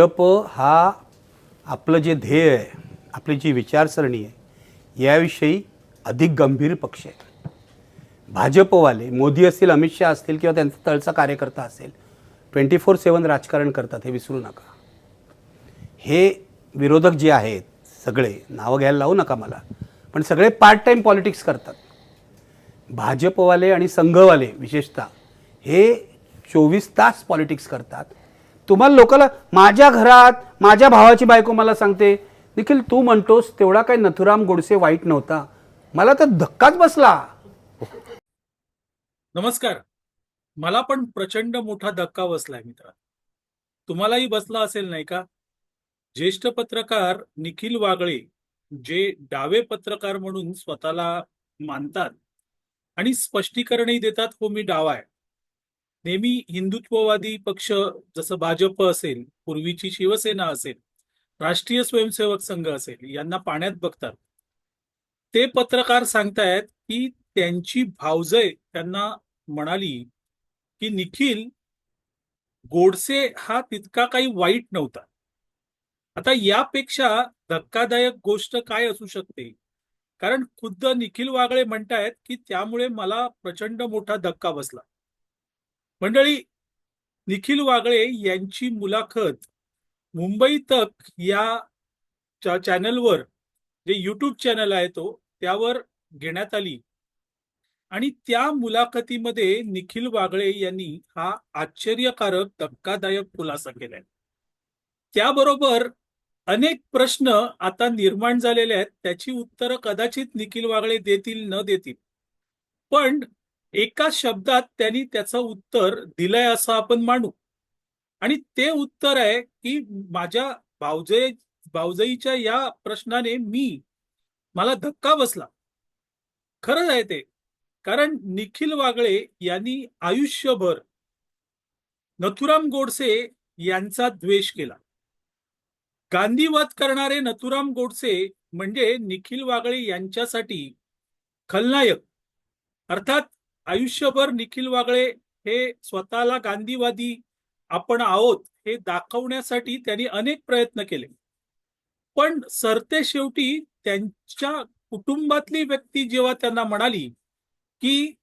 भाजप हा आपलं जे ध्येय आहे आपली जी विचारसरणी आहे याविषयी अधिक गंभीर पक्ष आहे. भाजपवाले मोदी असतील अमित शहा असतील किंवा त्यांचा तळचा कार्यकर्ता असेल ट्वेंटी फोर सेवन राजकारण करतात हे विसरू नका. हे विरोधक जे आहेत सगळे नावं घ्यायला लावू नका मला पण सगळे पार्ट टाईम पॉलिटिक्स करतात. भाजपवाले आणि संघवाले विशेषतः हे चोवीस तास पॉलिटिक्स करतात तुम्हाला लोकाला माझ्या घरात माझ्या भावाची बायको मला सांगते निखिल तू म्हणतोस तेवढा काही नथुराम गोडसे वाईट नव्हता. मला तर धक्काच बसला. नमस्कार. मला पण प्रचंड मोठा धक्का बसलाय मित्रा तुम्हालाही बसला असेल नाही का? ज्येष्ठ पत्रकार निखिल वागळे जे डावे पत्रकार म्हणून स्वतःला मानतात आणि स्पष्टीकरणही देतात हो मी डावा आहे. नेहमी हिंदुत्ववादी पक्ष जसं भाजप असेल पूर्वीची शिवसेना असेल राष्ट्रीय स्वयंसेवक संघ असेल यांना पाण्यात बघतात. ते पत्रकार सांगतायत की त्यांची भावजय त्यांना म्हणाली की निखिल गोडसे हा तितका काही वाईट नव्हता. आता यापेक्षा धक्कादायक गोष्ट काय असू शकते? कारण खुद्द निखिल वागळे म्हणतायत की त्यामुळे मला प्रचंड मोठा धक्का बसला. मंडळी निखिल वागळे यांची मुलाखत मुंबई तक या चॅनलवर जे युट्यूब चॅनल आहे तो त्यावर घेण्यात आली. आणि त्या मुलाखतीमध्ये निखिल वागळे यांनी हा आश्चर्यकारक धक्कादायक खुलासा केलाय. त्याबरोबर अनेक प्रश्न आता निर्माण झालेले आहेत त्याची उत्तरं कदाचित निखिल वागळे देतील न देतील. पण एका शब्दात त्यांनी त्याचं उत्तर दिलंय असं आपण मानू. आणि ते उत्तर आहे की माझ्या भावजय भावजईच्या या प्रश्नाने मी मला धक्का बसला. खरंच आहे ते. कारण निखिल वागळे यांनी आयुष्यभर नथुराम गोडसे यांचा द्वेष केला. गांधीवाद करणारे नथुराम गोडसे म्हणजे निखिल वागळे यांच्यासाठी खलनायक. अर्थात आयुष्यभर निखिल वागळे हे स्वतःला गांधीवादी आपण आहोत हे दाखवण्यासाठी त्यांनी अनेक प्रयत्न केले. पण सरते शेवटी त्यांच्या कुटुंबातली व्यक्ती जेव्हा त्यांना म्हणाली की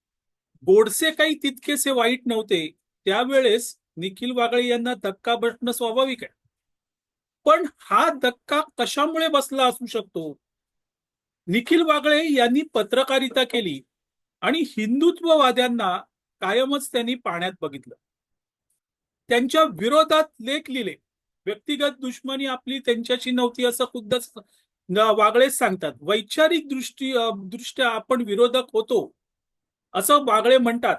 गोडसे काही तितकेसे वाईट नव्हते त्यावेळेस निखिल वागळे यांना धक्का बसणं स्वाभाविक आहे. पण हा धक्का कशामुळे बसला असू शकतो? निखिल वागळे यांनी पत्रकारिता केली. आणि हिंदुत्ववाद्यांना कायमच त्यांनी पाण्यात बघितलं. त्यांच्या विरोधात लेख लिहिले. व्यक्तिगत दुश्मनी आपली त्यांच्याशी नव्हती असं खुद्द वागळेच सांगतात. वैचारिक दृष्टी दृष्ट्या आपण विरोधक होतो असं वागळे म्हणतात.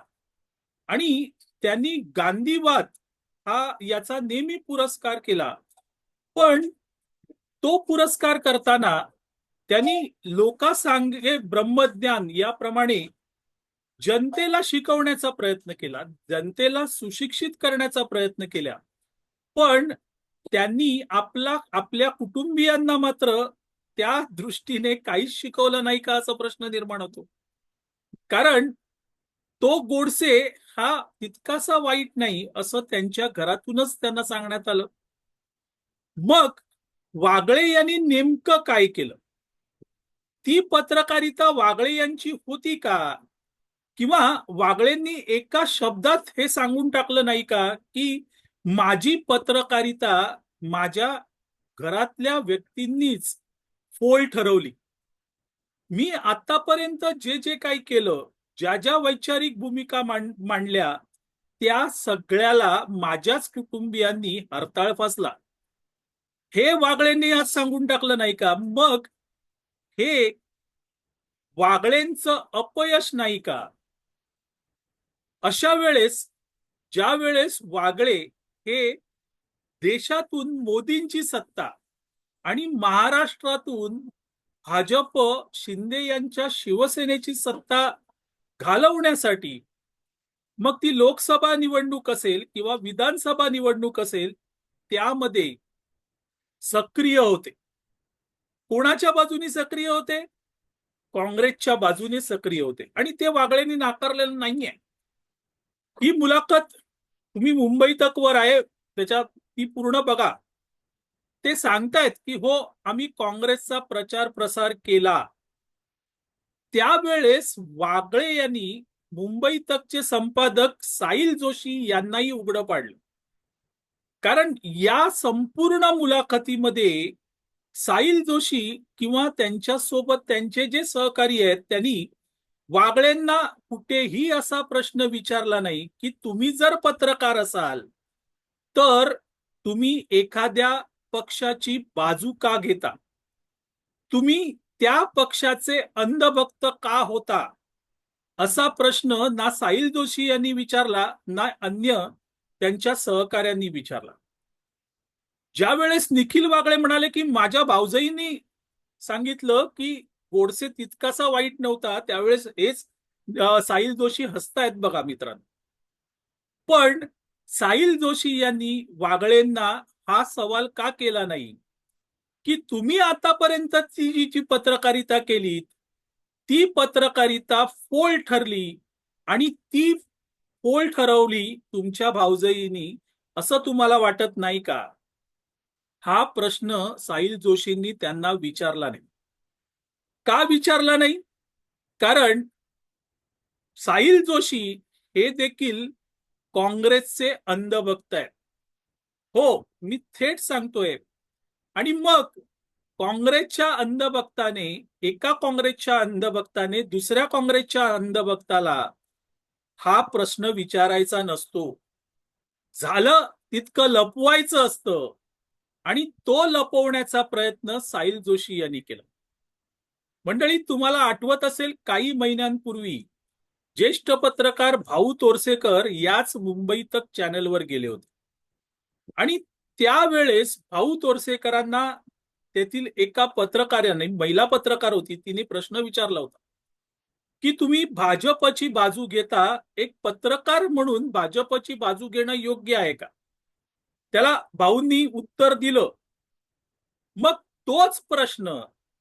आणि त्यांनी गांधीवाद हा याचा नेहमी पुरस्कार केला. पण तो पुरस्कार करताना त्यांनी लोकासांगे ब्रह्मज्ञान याप्रमाणे जनतेला शिकवण्याचा प्रयत्न केला जनतेला सुशिक्षित करण्याचा प्रयत्न केला. पण त्यांनी आपला आपल्या कुटुंबियांना मात्र त्या दृष्टीने काहीच शिकवलं नाही का असा प्रश्न निर्माण होतो. कारण तो गोडसे हा तितकासा वाईट नाही असं त्यांच्या घरातूनच त्यांना सांगण्यात आलं. मग वागळे यांनी नेमकं काय केलं? ती पत्रकारिता वागळे यांची होती का? किंवा वागळेंनी एका शब्दात हे सांगून टाकलं नाही का की माझी पत्रकारिता माझ्या घरातल्या व्यक्तींनीच फोल ठरवली. मी आतापर्यंत जे जे काही केलं ज्या ज्या वैचारिक भूमिका मांड मांडल्या त्या सगळ्याला माझ्याच कुटुंबियांनी हरताळ फासला. हे वागळेंनी आज सांगून टाकलं नाही का? मग हे वागळेंचं अपयश नाही का? अशा वेळेस ज्या वेळेस वागळे हे देशातून मोदींची सत्ता आणि महाराष्ट्रातून भाजप शिंदे यांच्या शिवसेनेची सत्ता घालवण्यासाठी मग ती लोकसभा निवडणूक असेल किंवा विधानसभा निवडणूक असेल त्यामध्ये सक्रिय होते. कोणाच्या बाजूने सक्रिय होते? काँग्रेसच्या बाजूने सक्रिय होते. आणि ते वागळ्यांनी नाकारलेलं नाहीये. ही मुलाखत तुम्ही मुंबई तक वर आहे त्याच्यात ती पूर्ण बघा. ते सांगतायत की हो आम्ही काँग्रेसचा प्रचार प्रसार केला. त्यावेळेस वागळे यांनी मुंबई तकचे संपादक साहिल जोशी यांनाही उघडं पाडलं. कारण या संपूर्ण मुलाखतीमध्ये साहिल जोशी किंवा त्यांच्यासोबत त्यांचे जे सहकारी आहेत त्यांनी वागळेंना कुठेही असा प्रश्न विचारला नाही की तुम्ही जर पत्रकार असाल तर तुम्ही एखाद्या पक्षाची बाजू का घेता? तुम्ही त्या पक्षाचे अंधभक्त का होता? असा प्रश्न ना साहिल जोशी यांनी विचारला ना अन्य त्यांच्या सहकाऱ्यांनी विचारला. ज्या वेळेस निखिल वागळे म्हणाले की माझ्या भाऊजाईंनी सांगितलं की गोडसे तितकासा वाईट नव्हता त्यावेळेस हेच साईल साहिल जोशी हसतायत बघा मित्रांनो. पण साहिल जोशी यांनी वागळेंना हा सवाल का केला नाही? की तुम्ही आतापर्यंत ती जी जी पत्रकारिता केलीत ती पत्रकारिता फोल ठरली आणि ती फोल ठरवली तुमच्या भाऊजईनी असं तुम्हाला वाटत नाही का? हा प्रश्न साहिल जोशींनी त्यांना विचारला नाही. का विचारला नाही? कारण साहिल जोशी हे देखील काँग्रेसचे अंधभक्त आहेत. हो मी थेट सांगतोय. आणि मग काँग्रेसच्या अंधभक्ताने एका काँग्रेसच्या अंधभक्ताने दुसऱ्या काँग्रेसच्या अंधभक्ताला हा प्रश्न विचारायचा नसतो. झालं तितकं लपवायचं असतं. आणि तो लपवण्याचा प्रयत्न साहिल जोशी यांनी केला. मंडळी तुम्हाला आठवत असेल काही महिन्यांपूर्वी ज्येष्ठ पत्रकार भाऊ तोरसेकर याच मुंबई तक चॅनलवर गेले होते. आणि त्यावेळेस भाऊ तोरसेकरांना तेथील एका पत्रकाराने महिला पत्रकार होती तिने प्रश्न विचारला होता की तुम्ही भाजपची बाजू घेता एक पत्रकार म्हणून भाजपची बाजू घेणं योग्य आहे का? त्याला भाऊंनी उत्तर दिलं. मग तोच प्रश्न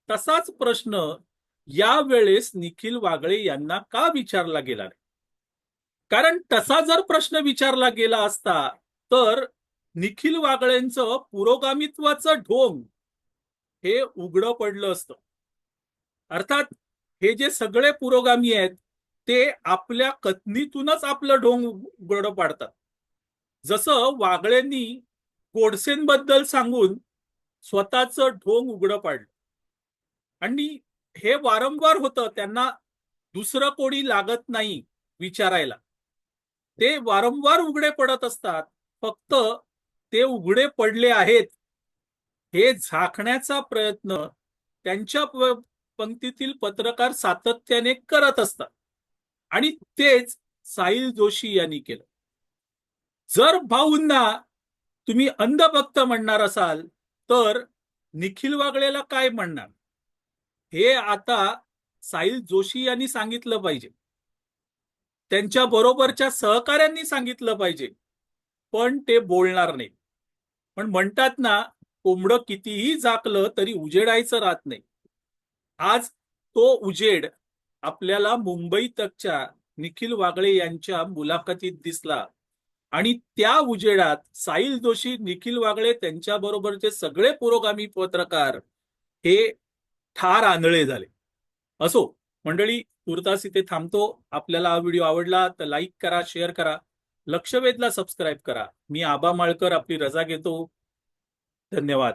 तसाच प्रश्न यावेळेस निखिल वागळे यांना का विचारला गेला नाही? कारण तसा जर प्रश्न विचारला गेला असता तर निखिल वागळेंचं पुरोगामित्वाचं ढोंग हे उघडं पडलं असतं. अर्थात हे जे सगळे पुरोगामी आहेत ते आपल्या कथनीतूनच आपलं ढोंग उघडं पाडतात. जसं वागळेंनी गोडसेंबद्दल सांगून स्वतःचं ढोंग उघडं पाडलं. आणि हे वारंवार होतं त्यांना दुसरं कोणी लागत नाही विचारायला. ते वारंवार उघडे पडत असतात फक्त ते उघडे पडले आहेत. हे झाकण्याचा प्रयत्न त्यांच्या पंक्तीतील पत्रकार सातत्याने करत असतात. आणि तेच साहिल जोशी यांनी केलं. जर भाऊंना तुम्ही अंधभक्त म्हणणार असाल तर निखिल वागळेला काय म्हणणार? हे आता साहिल जोशी यांनी सांगितलं पाहिजे. त्यांच्या बरोबरच्या सहकाऱ्यांनी सांगितलं पाहिजे. पण ते बोलणार नाही. पण म्हणतात ना कोंबडं कितीही झाकलं तरी उजेडायचं राहत नाही. आज तो उजेड आपल्याला मुंबई तकच्या निखिल वागळे यांच्या मुलाखतीत दिसला. आणि त्या उजेडात साहिल जोशी निखिल वागळे त्यांच्या बरोबरचे सगळे पुरोगामी पत्रकार हे ठार आंधळे झाले. असो मंडळी तुर्तास इथे थांबतो. आपल्याला हा व्हिडिओ आवडला तर लाईक करा शेअर करा. लक्षवेधला सबस्क्राईब करा. मी आबा माळकर आपली रजा घेतो. धन्यवाद.